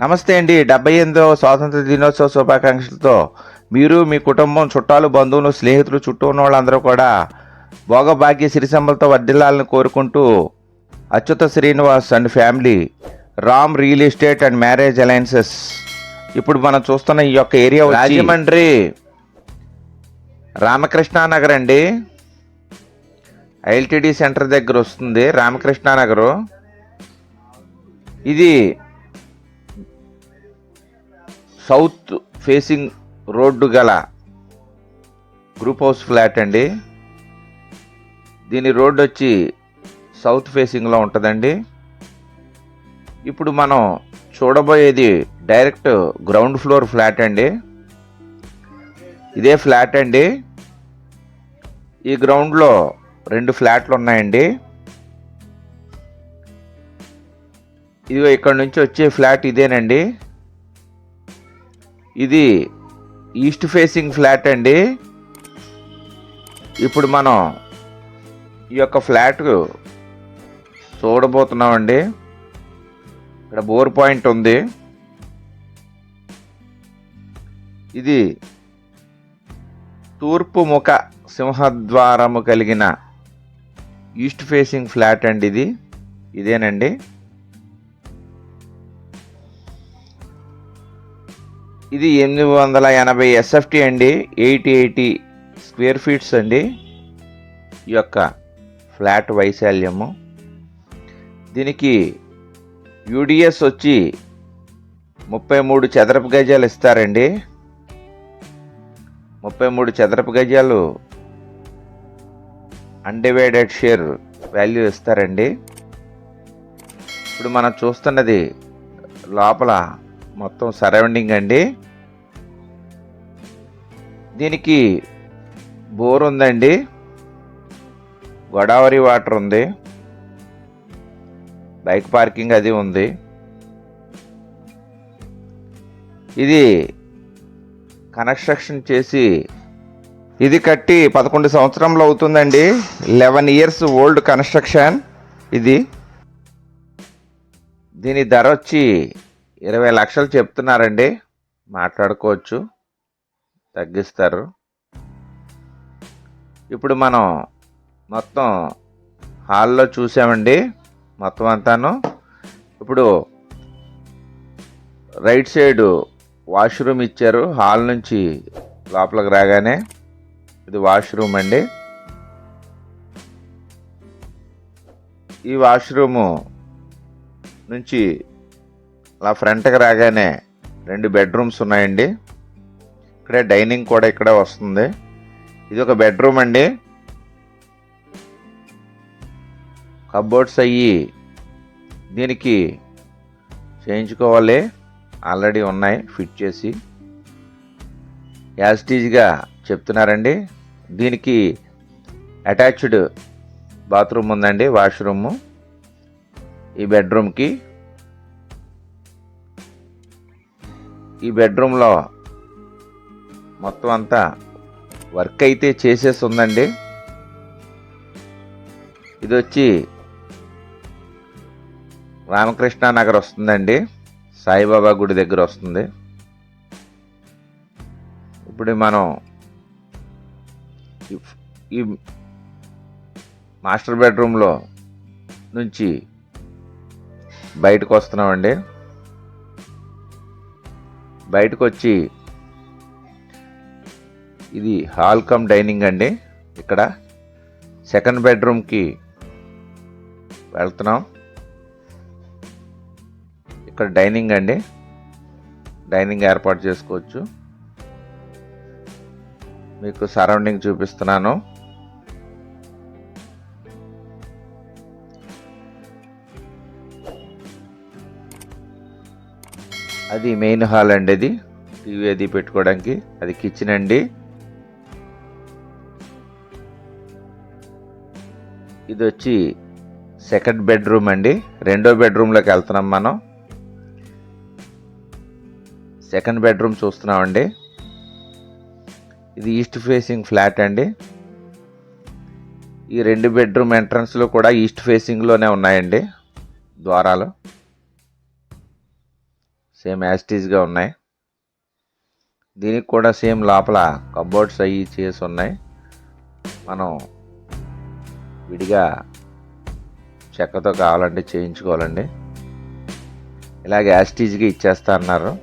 నమస్తే అండి. డెబ్బై ఎనిమిదవ స్వాతంత్ర దినోత్సవ శుభాకాంక్షలతో మీరు మీ కుటుంబం చుట్టాలు బంధువులు స్నేహితులు చుట్టూ ఉన్న వాళ్ళందరూ కూడా భోగభాగ్య సిరిసంబలతో వర్ధిల్లాలని కోరుకుంటూ Achyuta Srinivas and family Ram real estate and marriage alliances. ఇప్పుడు మనం చూస్తున్న ఈ యొక్క ఏరియా రాజమండ్రి రామకృష్ణానగర్ అండి. ఎల్టీడీ సెంటర్ దగ్గర వస్తుంది రామకృష్ణానగరు. ఇది సౌత్ ఫేసింగ్ రోడ్డు గల గ్రూప్ హౌస్ ఫ్లాట్ అండి. దీని రోడ్ వచ్చి సౌత్ ఫేసింగ్లో ఉంటుందండి. ఇప్పుడు మనం చూడబోయేది డైరెక్ట్ గ్రౌండ్ ఫ్లోర్ ఫ్లాట్ అండి. ఇదే ఫ్లాట్ అండి. ఈ గ్రౌండ్లో రెండు ఫ్లాట్లు ఉన్నాయండి. ఇదిగో ఇక్కడ నుంచి వచ్చే ఫ్లాట్ ఇదేనండి. ఇది ఈస్ట్ ఫేసింగ్ ఫ్లాట్ అండి. ఇప్పుడు మనం ఈ యొక్క ఫ్లాట్ చూడబోతున్నామండి. ఇక్కడ బోర్ పాయింట్ ఉంది. ఇది తూర్పు ముఖ సింహద్వారము కలిగిన ఈస్ట్ ఫేసింగ్ ఫ్లాట్ అండి ఇది. ఇదేనండి. ఇది ఎనిమిది వందల ఎనభై ఎస్ఎఫ్టీ అండి ఎయిటీ ఎయిటీ స్క్వేర్ ఫీట్స్ అండి. ఈ యొక్క ఫ్లాట్ వైశాల్యము. దీనికి యూడిఎస్ వచ్చి ముప్పై మూడు చదరపు గజాలు ఇస్తారండి. ముప్పై మూడు చదరపు గజాలు అన్డివైడెడ్ షేర్ వాల్యూ ఇస్తారండి. ఇప్పుడు మనం చూస్తున్నది లోపల మొత్తం సరౌండింగ్ అండి. దీనికి బోర్ ఉందండి. గోదావరి వాటర్ ఉంది. బైక్ పార్కింగ్ అది ఉంది. ఇది కన్స్ట్రక్షన్ చేసి ఇది కట్టి పదకొండు సంవత్సరంలో అవుతుందండి. లెవెన్ ఇయర్స్ ఓల్డ్ కన్స్ట్రక్షన్ ఇది. దీని ధర వచ్చి ఇరవై లక్షలు చెప్తున్నారండి. మాట్లాడుకోవచ్చు. తగ్గిస్తారు. ఇప్పుడు మనం మొత్తం హాల్లో చూసామండి. మొత్తం అంతాను. ఇప్పుడు రైట్ సైడ్ వాష్రూమ్ ఇచ్చారు. హాల్ నుంచి లోపలికి రాగానే ఇది వాష్రూమ్ అండి. ఈ వాష్రూము నుంచి అలా ఫ్రంట్కి రాగానే రెండు బెడ్రూమ్స్ ఉన్నాయండి. ఇక్కడే డైనింగ్ కూడా ఇక్కడే వస్తుంది. ఇది ఒక బెడ్రూమ్ అండి. కబోర్డ్స్ అయ్యి దీనికి చేయించుకోవాలి. ఆల్రెడీ ఉన్నాయి ఫిట్ చేసి. యాజిటీజ్గా చెప్తున్నారండి. దీనికి అటాచ్డ్ బాత్రూమ్ ఉందండి వాష్రూము. ఈ బెడ్రూమ్కి ఈ బెడ్రూమ్లో మొత్తం అంతా వర్క్ అయితే చేసేసి ఉందండి ఇది వచ్చి రామకృష్ణ నగర్ వస్తుందండి. సాయిబాబా గుడి దగ్గర వస్తుంది. ఇప్పుడు మనం ఈ- ఈ మాస్టర్ బెడ్రూమ్లో నుంచి బయటకు వస్తున్నామండి బయటకు వచ్చి ఇది హాల్ కమ్ డైనింగ్ అండి. ఇక్కడ సెకండ్ బెడ్రూమ్కి వెళ్తున్నాం. ఇక్కడ డైనింగ్ అండి. డైనింగ్ ఏర్పాటు చేసుకోవచ్చు. మీకు సరౌండింగ్ చూపిస్తున్నాను. అది మెయిన్ హాల్ అండి అది. టీవీ అది పెట్టుకోవడానికి. అది కిచెన్ అండి. ఇది వచ్చి సెకండ్ బెడ్రూమ్ అండి. రెండో బెడ్రూమ్లోకి వెళ్తున్నాం మనం. సెకండ్ బెడ్రూమ్ చూస్తున్నామండి. ఇది ఈస్ట్ ఫేసింగ్ ఫ్లాట్ అండి. ఈ రెండు బెడ్రూమ్ ఎంట్రన్స్లు కూడా ఈస్ట్ ఫేసింగ్లోనే ఉన్నాయండి. ద్వారాలు. సేమ్ యాస్టీజ్గా ఉన్నాయి. దీనికి కూడా సేమ్ లోపల కబోర్డ్స్ అవి చేసి ఉన్నాయి. మనం విడిగా చెక్కతో కావాలంటే చేయించుకోవాలండి. ఇలాగ యాస్టీజ్గా ఇచ్చేస్తా అన్నారు.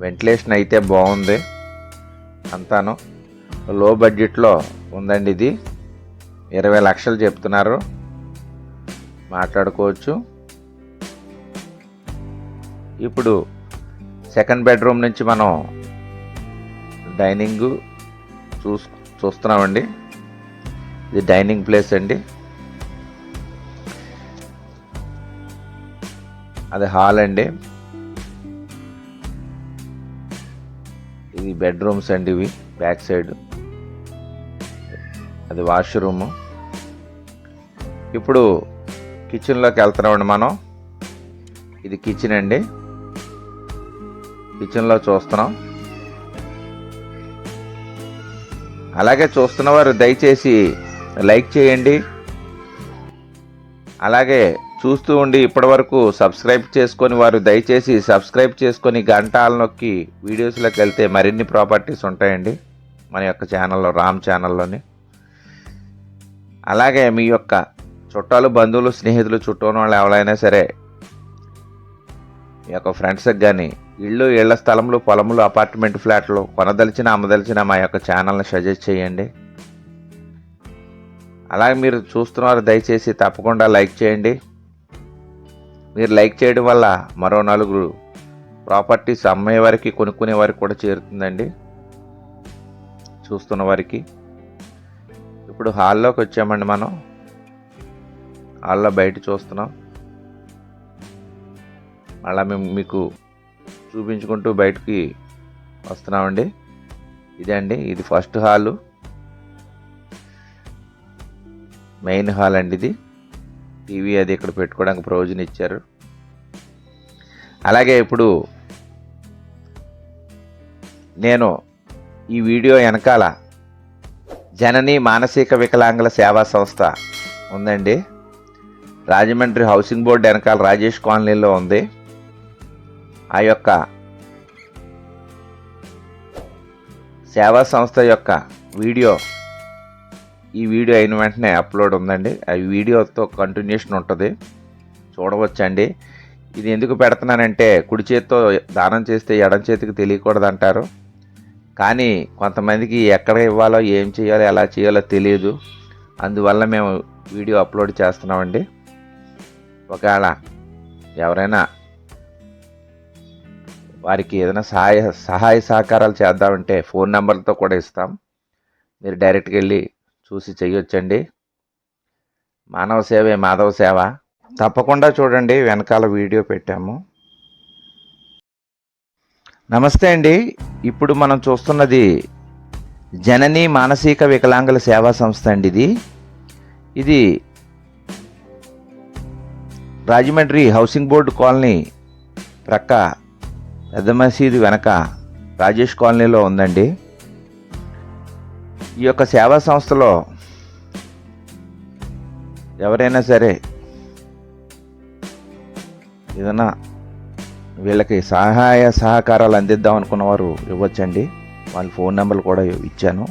వెంటిలేషన్ అయితే బాగుంది. అంతాను. లో బడ్జెట్లో ఉందండి ఇది. ఇరవై లక్షలు చెప్తున్నారు. మాట్లాడుకోవచ్చు. ఇప్పుడు సెకండ్ బెడ్రూమ్ నుంచి మనం డైనింగ్ చూస్ చూస్తున్నామండి. ఇది డైనింగ్ ప్లేస్ అండి. అది హాల్ అండి. ఇది బెడ్రూమ్స్ అండి ఇవి బ్యాక్ సైడ్. అది వాష్రూము. ఇప్పుడు కిచెన్లోకి వెళ్తున్నామండి మనం. ఇది కిచెన్ అండి. కిచెన్లో చూస్తున్నాం. అలాగే చూస్తున్న వారు దయచేసి లైక్ చేయండి. అలాగే చూస్తూ ఉండి ఇప్పటివరకు సబ్స్క్రైబ్ చేసుకొని వారు దయచేసి సబ్స్క్రైబ్ చేసుకొని గంటాలు నొక్కి వీడియోస్లోకి వెళ్తే మరిన్ని ప్రాపర్టీస్ ఉంటాయండి మన యొక్క ఛానల్లో రామ్ ఛానల్లోని అలాగే మీ యొక్క చుట్టాలు బంధువులు స్నేహితులు చుట్టూ ఉన్న వాళ్ళు ఎవరైనా సరే మీ యొక్క ఫ్రెండ్స్కి కానీ ఇళ్ళు ఇళ్ళ స్థలములు పొలములు అపార్ట్మెంట్ ఫ్లాట్లు కొనదలిచిన అమ్మదలిచిన మా యొక్క ఛానల్ని సజెస్ట్ చేయండి. అలాగే మీరు చూస్తున్నారు దయచేసి తప్పకుండా లైక్ చేయండి. మీరు లైక్ చేయడం వల్ల మరో నలుగురు ప్రాపర్టీస్ అమ్మే వారికి కొనుక్కునే వారికి కూడా చేరుతుందండి. చూస్తున్న వారికి. ఇప్పుడు హాల్లోకి వచ్చామండి మనం. హాల్లో బయట చూస్తున్నాం. మళ్ళీ మేము మీకు చూపించుకుంటూ బయటికి వస్తున్నామండి. ఇదే అండి ఇది ఫస్ట్ హాలు. మెయిన్ హాల్ అండి ఇది. టీవీ అది ఇక్కడ పెట్టుకోవడానికి ప్రయోజనం ఇచ్చారు. అలాగే ఇప్పుడు నేను ఈ వీడియో వెనకాల జనని మానసిక వికలాంగుల సేవా సంస్థ ఉందండి. రాజమండ్రి హౌసింగ్ బోర్డు వెనకాల రాజేష్ కాలనీలో ఉంది. ఆ యొక్క సేవా సంస్థ యొక్క వీడియో ఈ వీడియో అయిన వెంటనే అప్లోడ్ ఉందండి. ఆ వీడియోతో కంటిన్యూషన్ ఉంటుంది. చూడవచ్చండి. ఇది ఎందుకు పెడుతున్నానంటే కుడి చేతితో దానం చేస్తే ఎడం చేతికి తెలియకూడదు అంటారు కానీ కొంతమందికి ఎక్కడ ఇవ్వాలో ఏం చేయాలో ఎలా చేయాలో తెలియదు. అందువల్ల మేము వీడియో అప్లోడ్ చేస్తున్నామండి. ఒకవేళ ఎవరైనా వారికి ఏదైనా సహాయ సహాయ సహకారాలు చేద్దామంటే ఫోన్ నెంబర్లతో కూడా ఇస్తాం. మీరు డైరెక్ట్గా వెళ్ళి చూసి చెయ్యొచ్చండి. మానవ సేవే మాధవ సేవ. తప్పకుండా చూడండి వెనకాల వీడియో పెట్టాము. నమస్తే అండి. ఇప్పుడు మనం చూస్తున్నది జనని మానసిక వికలాంగుల సేవా సంస్థ అండి ఇది. ఇది రాజమండ్రి హౌసింగ్ బోర్డు కాలనీ ప్రక్క పెద్ద మసీదు వెనక రాజేష్ కాలనీలో ఉందండి. ఈ యొక్క సేవా సంస్థలో ఎవరైనా సరే ఏదైనా వీళ్ళకి సహాయ సహకారాలు అందిద్దాం అనుకున్న వారు ఇవ్వచ్చండి. వాళ్ళ ఫోన్ నెంబర్లు కూడా ఇచ్చాను.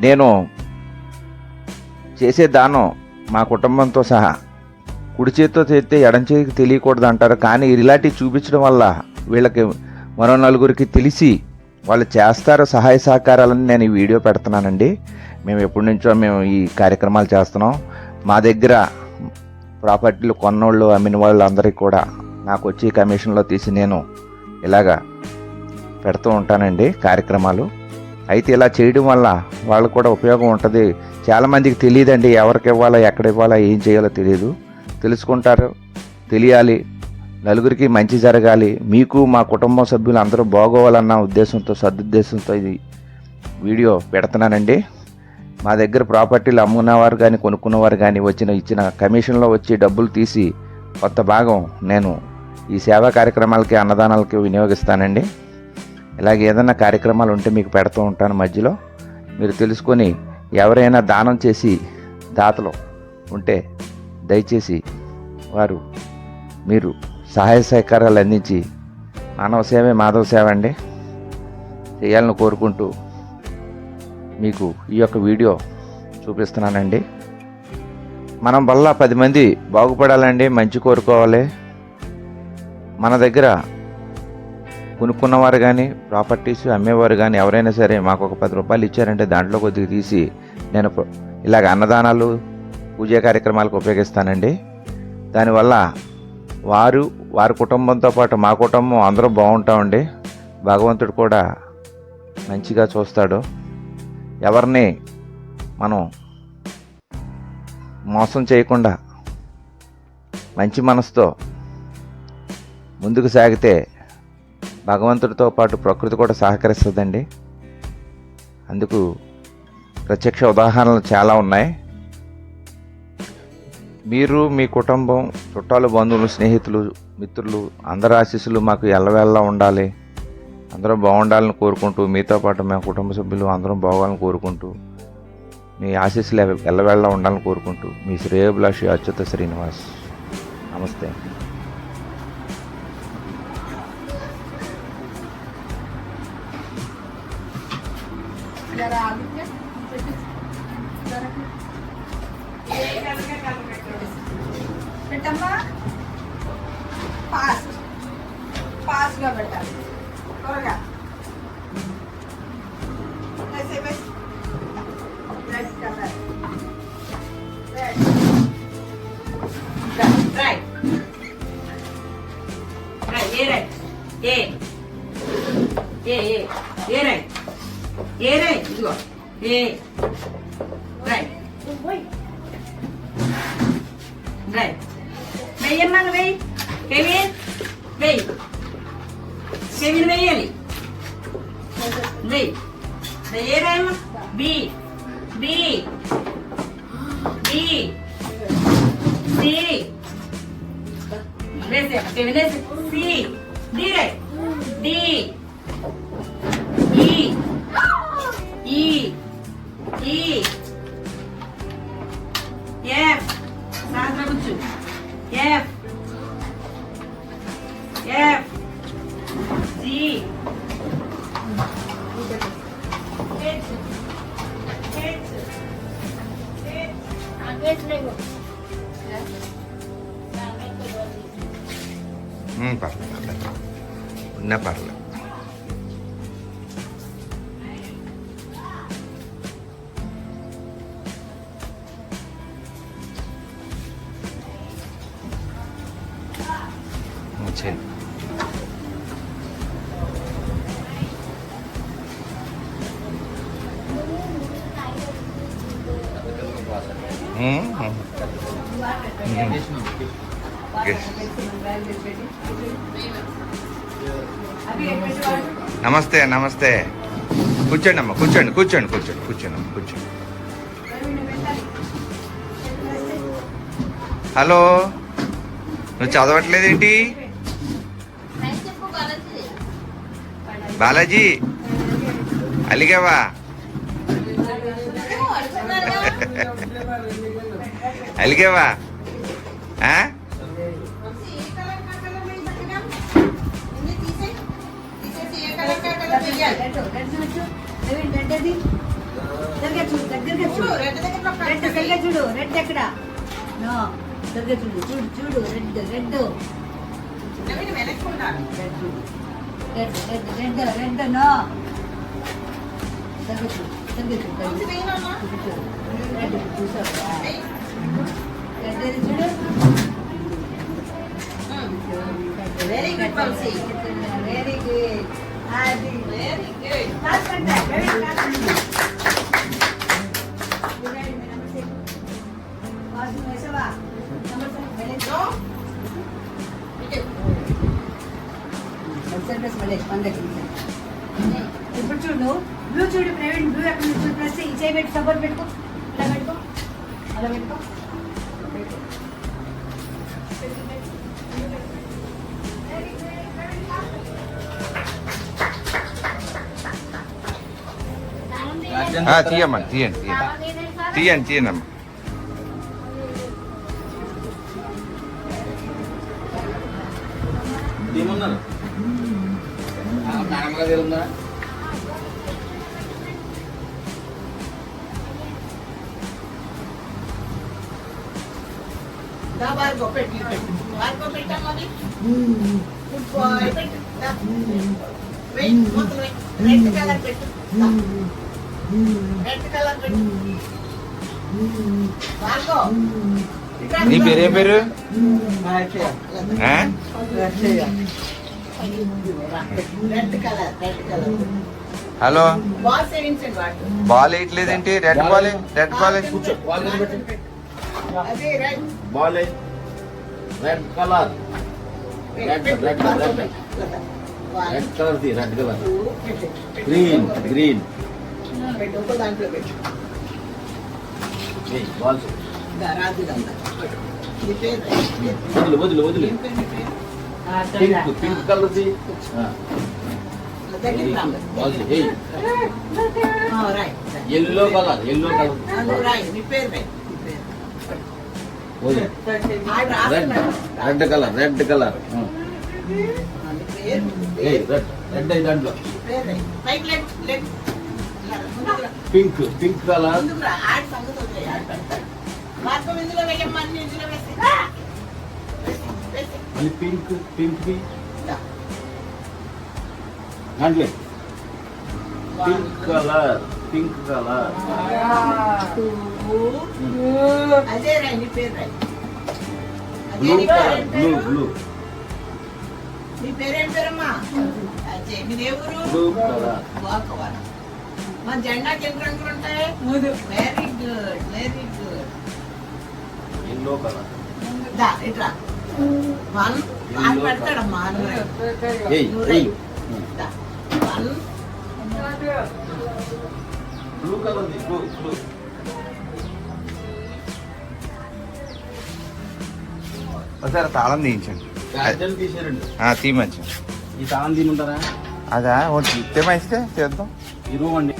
నేను చేసే దానం మా కుటుంబంతో సహా కుడి చేతితో చేస్తే ఎడం చేతికి తెలియకూడదు అంటారు. కానీ ఇలాంటివి చూపించడం వల్ల వీళ్ళకి మరో నలుగురికి తెలిసి వాళ్ళు చేస్తారు సహాయ సహకారాలని నేను ఈ వీడియో పెడుతున్నానండి. మేము ఎప్పటి నుంచో మేము ఈ కార్యక్రమాలు చేస్తున్నాం. మా దగ్గర ప్రాపర్టీలు కొన్నోళ్ళు అమ్మిన వాళ్ళు అందరికీ కూడా నాకు వచ్చి కమిషన్లో తీసి నేను ఇలాగా పెడుతూ ఉంటానండి కార్యక్రమాలు. అయితే ఇలా చేయడం వల్ల వాళ్ళకు కూడా ఉపయోగం ఉంటుంది. చాలామందికి తెలియదండి ఎవరికి ఇవ్వాలో ఎక్కడ ఇవ్వాలో ఏం చేయాలో తెలియదు. తెలుసుకుంటారు తెలియాలి. నలుగురికి మంచి జరగాలి. మీకు మా కుటుంబ సభ్యులు అందరూ బాగోవాలన్న ఉద్దేశంతో సదుద్దేశంతో ఇది వీడియో పెడుతున్నానండి. మా దగ్గర ప్రాపర్టీలు అమ్ముకున్నవారు కానీ కొనుక్కున్నవారు కానీ వచ్చిన ఇచ్చిన కమిషన్లో వచ్చి డబ్బులు తీసి కొత్త భాగం నేను ఈ సేవా కార్యక్రమాలకి అన్నదానాలకి వినియోగిస్తానండి. ఇలాగే ఏదైనా కార్యక్రమాలు ఉంటే మీకు పెడుతూ ఉంటాను మధ్యలో. మీరు తెలుసుకొని ఎవరైనా దానం చేసి దాతలు ఉంటే దయచేసి వారు మీరు సహాయ సహకారాలు అందించి మానవ సేవే మాధవ సేవ అండి. చేయాలని కోరుకుంటూ మీకు ఈ యొక్క వీడియో చూపిస్తున్నానండి. మనం వల్ల పది మంది బాగుపడాలండి మంచి కోరుకోవాలి. మన దగ్గర కొనుక్కున్నవారు కానీ ప్రాపర్టీస్ అమ్మేవారు కానీ ఎవరైనా సరే మాకు ఒక పది రూపాయలు ఇచ్చారంటే దాంట్లో కొద్దిగా తీసి నేను ఇలాగ అన్నదానాలు పూజా కార్యక్రమాలకు ఉపయోగిస్తానండి. దానివల్ల వారు వారి కుటుంబంతో పాటు మా కుటుంబం అందరూ బాగుంటామండి. భగవంతుడు కూడా మంచిగా చూస్తాడు. ఎవరిని మనం మోసం చేయకుండా మంచి మనసుతో ముందుకు సాగితే భగవంతుడితో పాటు ప్రకృతి కూడా సహకరిస్తుందండి. అందుకు ప్రత్యక్ష ఉదాహరణలు చాలా ఉన్నాయి. మీరు మీ కుటుంబం చుట్టాలు బంధువులు స్నేహితులు మిత్రులు అందరి ఆశీస్సులు మాకు ఎల్లవేళ్ళ ఉండాలి. అందరం బాగుండాలని కోరుకుంటూ మీతో పాటు మా కుటుంబ సభ్యులు అందరం బాగోవాలని కోరుకుంటూ మీ ఆశీస్సులు ఎల్ల- ఎల్లవేళ్ళ ఉండాలని కోరుకుంటూ మీ శ్రేయోభిలాషి అచ్యుత శ్రీనివాస్. నమస్తే. Eh. Ray. Ray. Veí, hermano, veí. Kevin, veí. Kevin, veí, Eli. Veí. Veí, hermano. Vi. Vi. Vi. Sí. Vese, Kevin, ese. Sí. Dire. Di. I. I. ఈ ఈ ఈ ఎఫ్ సాయంత్రం కూర్చు F F G H H ఉమ్, పర్లేదు పర్లేదు ఉన్నా పర్లేదు వచ్చేది నమస్తే నమస్తే. కూర్చోండి అమ్మ కూర్చోండి కూర్చోండి కూర్చోండి కూర్చోండి అమ్మ కూర్చోండి. హలో? నువ్వు చదవట్లేదేంటి బాలాజీ అలిగావా? అలిగావా? ఆ? దగ్గర చూడు దగ్గరగా చూడు రెడ్ దగ్గర చూడు రెడ్ ఎక్కడ నో దగ్గర చూడు చూడు చూడు red red red red red red no దగ్గర చూడు దగ్గర చూడు దగ్గర చూడు రెడ్ చూసావా రెడ్ చూడు వెరీ గుడ్ వెరీ గుడ్ ఇప్పుడు చూడు బ్లూ చూడు ప్రైవేట్ బ్లూ ఎక్కడ చూసి చూడు ప్లస్ ఈ పెట్టి సపోర్ట్ పెట్టుకో. ఇలా పెట్టుకో. అలా పెట్టుకో. తీయమ్మా తీయండి తీయండి తీయండి తీయండి అమ్మా పెట్టి పెట్టు నీ పేరేం పేరు? ఆ? Red colour red colour hello ball వేయట్లేదేంటి? Red ball red ball కూర్చో. బాల్ మీద పెట్టు అదే right ball red colour red red red red colour red colour green green పెట్టు ఇంకో దాంట్లో పెట్టు. రాజు. నీ పేరు. వదిలు వదిలు? Pink pink. Yellow colour yellow colour. Red colour red colour. Red దాంట్లో. పైకి. Pink colour. మళ్ళీ పింక్ పింక్. దాంట్లో. Pink colour pink colour. Blue blue blue నీ పేరేం పేరమ్మా? Blue colour. మన జెండాకి ఎన్ని రంగులు ఉంటాయి? Very good very good yellow colour దా ఇట్రా. వన్ ఆడు పెడతాడమ్మా నువ్వు ఏయ్ నువ్వు ఏయ్. దా. One blue colour blue blue ఒకసారి తాళం తీయించండి. తీయమచ్చు ఈ తాళం తీయమంటారా? అదా తీస్తే ఇస్తే చేద్దాం. అండి